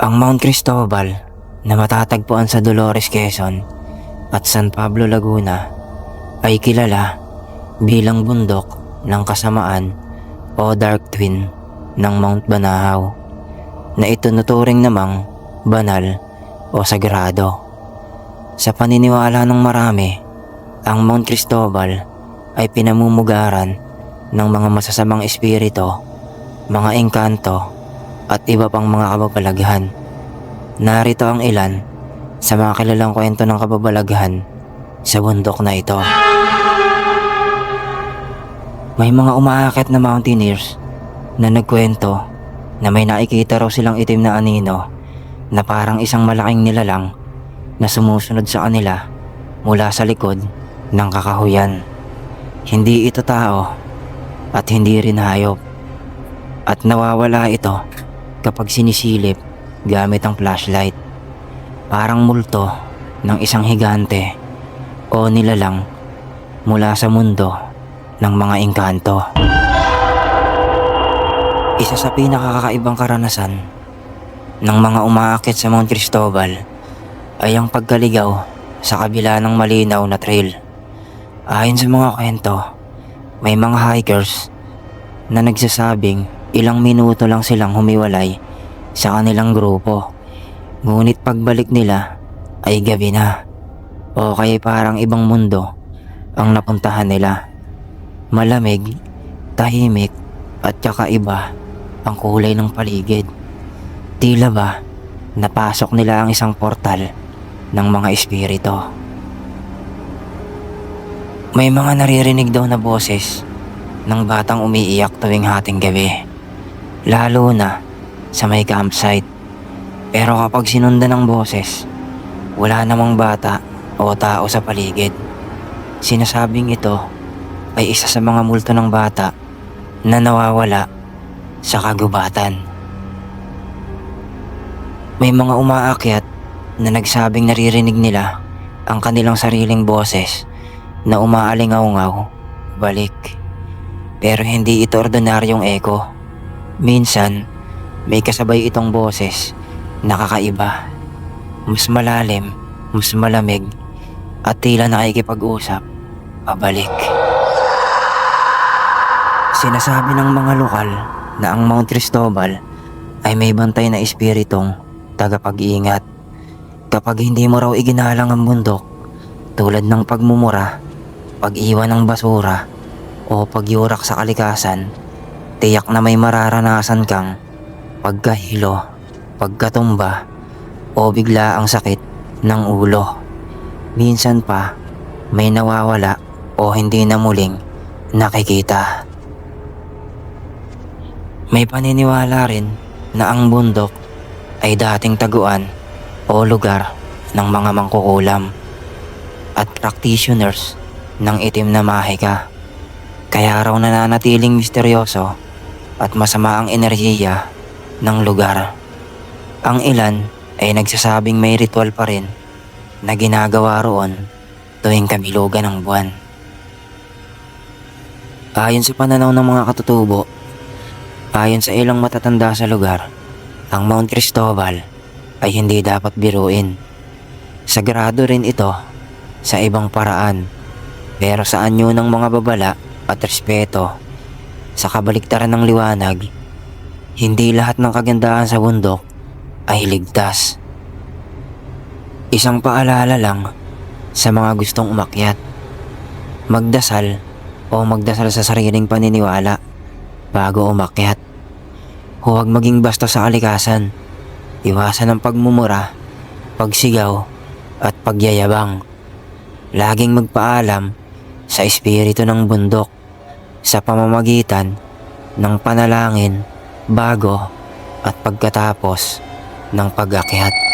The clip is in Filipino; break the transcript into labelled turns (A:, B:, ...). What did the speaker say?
A: Ang Mount Cristobal na matatagpuan sa Dolores, Quezon at San Pablo, Laguna ay kilala bilang bundok ng kasamaan o dark twin ng Mount Banahaw na itunuturing namang banal o sagrado. Sa paniniwala ng marami, ang Mount Cristobal ay pinamumugaran ng mga masasamang espiritu, mga engkanto at iba pang mga kababalaghan. Narito ang ilan sa mga kilalang kwento ng kababalaghan sa bundok na ito. May mga umaakit na mountaineers na nagkwento na may nakikita raw silang itim na anino na parang isang malaking nilalang na sumusunod sa kanila mula sa likod ng kakahuyan. Hindi ito tao at hindi rin hayop. At nawawala ito kapag sinisilip gamit ang flashlight. Parang multo ng isang higante o nilalang mula sa mundo ng mga engkanto. Isa sa pinakakakaibang karanasan ng mga umaakit sa Mount Cristobal ay ang pagkaligaw sa kabila ng malinaw na trail. Ayon sa mga kwento, may mga hikers na nagsasabing ilang minuto lang silang humiwalay sa kanilang grupo. Ngunit pagbalik nila ay gabi na o kaya parang ibang mundo ang napuntahan nila. Malamig, tahimik at kakaiba ang kulay ng paligid. Tila ba napasok nila ang isang portal ng mga espiritu. May mga naririnig daw na boses ng batang umiiyak tuwing hating gabi. Lalo na sa may campsite. Pero kapag sinundan ng boses, wala namang bata o tao sa paligid. Sinasabing ito ay isa sa mga multo ng bata na nawawala sa kagubatan. May mga umaakyat na nagsabing naririnig nila ang kanilang sariling boses na umaalingaw-ngaw, balik. Pero hindi ito ordinaryong eko. Minsan, may kasabay itong boses na kakaiba. Mas malalim, mas malamig, at tila nakikipag-usap, pabalik. Sinasabi ng mga lokal na ang Mount Cristobal ay may bantay na espiritong tagapag-iingat. Kapag hindi mo raw iginalang ang bundok, tulad ng pagmumura, pag-iwan ng basura, o pagyurak sa kalikasan, tiyak na may mararanasan kang pagkahilo, pagkatumba, o bigla ang sakit ng ulo. Minsan pa, may nawawala o hindi na muling nakikita. May paniniwala rin na ang bundok ay dating taguan o lugar ng mga mangkukulam at practitioners ng itim na mahika. Kaya raw nananatiling misteryoso at masama ang enerhiya ng lugar. Ang ilan ay nagsasabing may ritual pa rin na ginagawa roon tuwing kamilugan ng buwan. Ayon sa pananaw ng mga katutubo, ayon sa ilang matatanda sa lugar, ang Mount Cristobal ay hindi dapat biruin. Sagrado rin ito sa ibang paraan pero sa anyo ng mga babala at respeto sa kabaliktaran ng liwanag, hindi lahat ng kagandahan sa bundok ay ligtas. Isang paalala lang sa mga gustong umakyat. Magdasal o magdasal sa sariling paniniwala bago umakyat. Huwag maging basta sa kalikasan. Iwasan ang pagmumura, pagsigaw at pagyayabang. Laging magpaalam sa espiritu ng bundok sa pamamagitan ng panalangin bago at pagkatapos ng pag-akyat.